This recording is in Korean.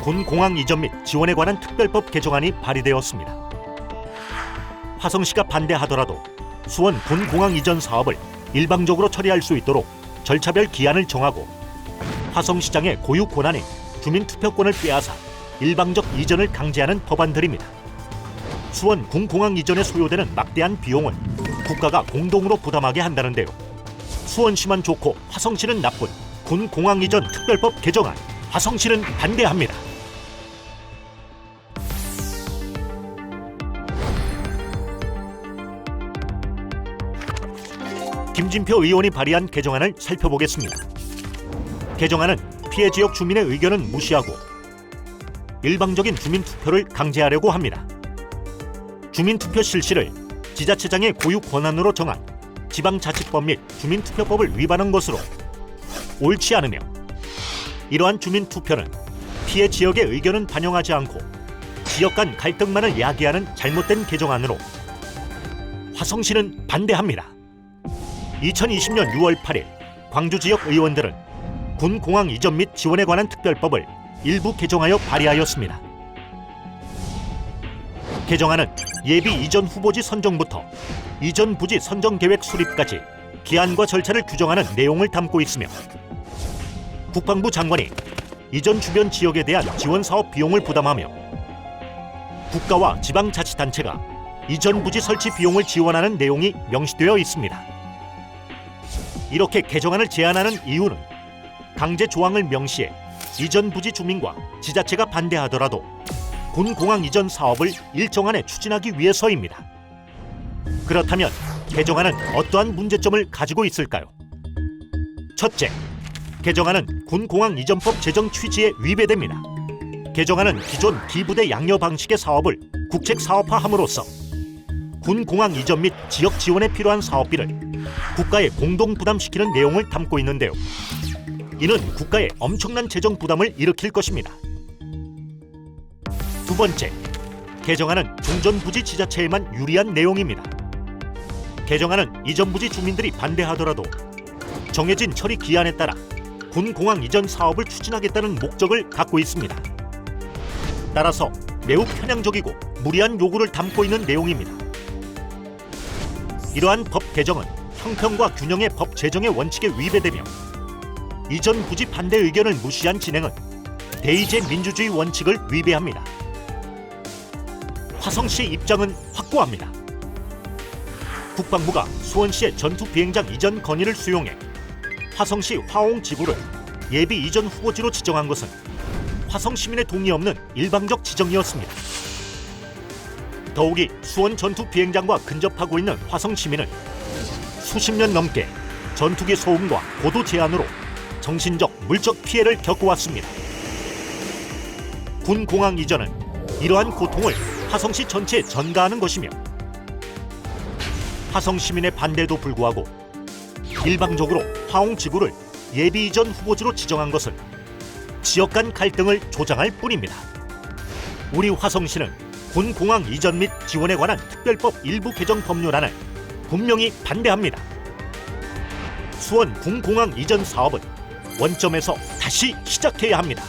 군 공항 이전 및 지원에 관한 특별법 개정안이 발의되었습니다. 화성시가 반대하더라도 수원 군 공항 이전 사업을 일방적으로 처리할 수 있도록 절차별 기한을 정하고 화성시장의 고유 권한인 주민 투표권을 빼앗아 일방적 이전을 강제하는 법안들입니다. 수원 군 공항 이전에 소요되는 막대한 비용을 국가가 공동으로 부담하게 한다는데요. 수원시만 좋고 화성시는 나쁜 군 공항 이전 특별법 개정안 화성시는 반대합니다. 김진표 의원이 발의한 개정안을 살펴보겠습니다. 개정안은 피해 지역 주민의 의견은 무시하고 일방적인 주민 투표를 강제하려고 합니다. 주민 투표 실시를 지자체장의 고유 권한으로 정한 지방자치법 및 주민투표법을 위반한 것으로 옳지 않으며 이러한 주민 투표는 피해 지역의 의견은 반영하지 않고 지역 간 갈등만을 야기하는 잘못된 개정안으로 화성시는 반대합니다. 2020년 6월 8일 광주 지역 의원들은 군 공항 이전 및 지원에 관한 특별법을 일부 개정하여 발의하였습니다. 개정안은 예비 이전 후보지 선정부터 이전 부지 선정 계획 수립까지 기한과 절차를 규정하는 내용을 담고 있으며 국방부 장관이 이전 주변 지역에 대한 지원 사업 비용을 부담하며 국가와 지방자치단체가 이전 부지 설치 비용을 지원하는 내용이 명시되어 있습니다. 이렇게 개정안을 제안하는 이유는 강제 조항을 명시해 이전 부지 주민과 지자체가 반대하더라도 군 공항 이전 사업을 일정안에 추진하기 위해서입니다. 그렇다면 개정안은 어떠한 문제점을 가지고 있을까요? 첫째, 개정안은 군 공항 이전법 제정 취지에 위배됩니다. 개정안은 기존 기부대 양여 방식의 사업을 국책 사업화함으로써 군 공항 이전 및 지역 지원에 필요한 사업비를 국가에 공동 부담시키는 내용을 담고 있는데요. 이는 국가에 엄청난 재정 부담을 일으킬 것입니다. 두 번째, 개정안은 종전 부지 지자체에만 유리한 내용입니다. 개정안은 이전 부지 주민들이 반대하더라도 정해진 처리 기한에 따라 군 공항 이전 사업을 추진하겠다는 목적을 갖고 있습니다. 따라서 매우 편향적이고 무리한 요구를 담고 있는 내용입니다. 이러한 법 개정은 형평과 균형의 법 제정의 원칙에 위배되며 이전 부지 반대 의견을 무시한 진행은 대의제 민주주의 원칙을 위배합니다. 화성시 입장은 확고합니다. 국방부가 수원시의 전투 비행장 이전 건의를 수용해 화성시 화홍 지구를 예비 이전 후보지로 지정한 것은 화성 시민의 동의 없는 일방적 지정이었습니다. 더욱이 수원 전투 비행장과 근접하고 있는 화성 시민은 수십 년 넘게 전투기 소음과 고도 제한으로 정신적, 물적 피해를 겪어왔습니다. 군 공항 이전은 이러한 고통을 화성시 전체에 전가하는 것이며 화성 시민의 반대도 불구하고 일방적으로 화홍 지구를 예비 이전 후보지로 지정한 것은 지역 간 갈등을 조장할 뿐입니다. 우리 화성시는 군 공항 이전 및 지원에 관한 특별법 일부 개정 법률안을 분명히 반대합니다. 수원 군 공항 이전 사업은 원점에서 다시 시작해야 합니다.